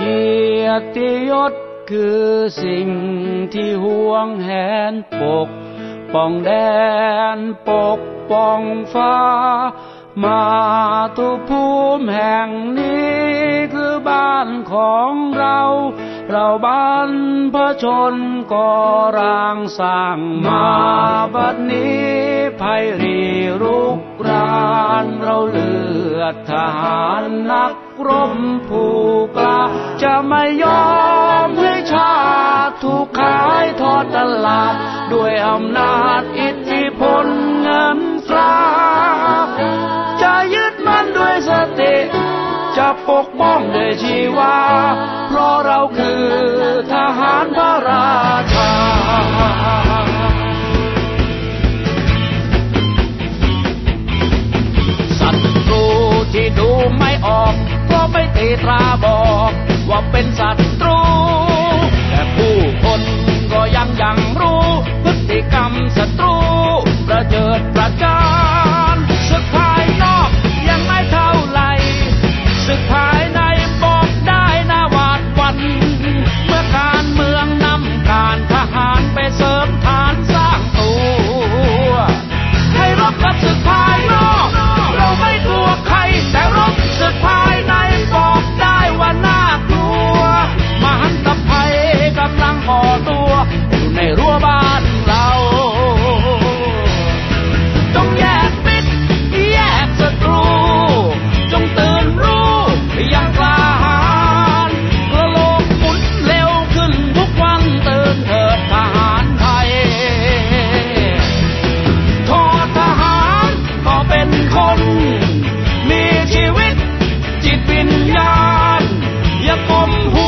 กียรติยศคือสิ่งที่ห่วงแหนปก ป้องแดนปกป้องฟ้า มาตุภูมิแห่งนี้คือบ้านของเรา เราบ้านพชนก่อร่างสร้างมาบัดนี้ภัยรีรุกรานเราเลือดทหารนักรบผู้กล้าจะไม่ยอมให้ชาติถูกขายทอดตลาด ด้วยอำนาจอิทธิ ด้วยชีวา เพราะเราคือทหารพระราชาศัตรูที่ดูไม่ออก ก็ไม่ตีตราบอก ว่าเป็นศัตรู come home.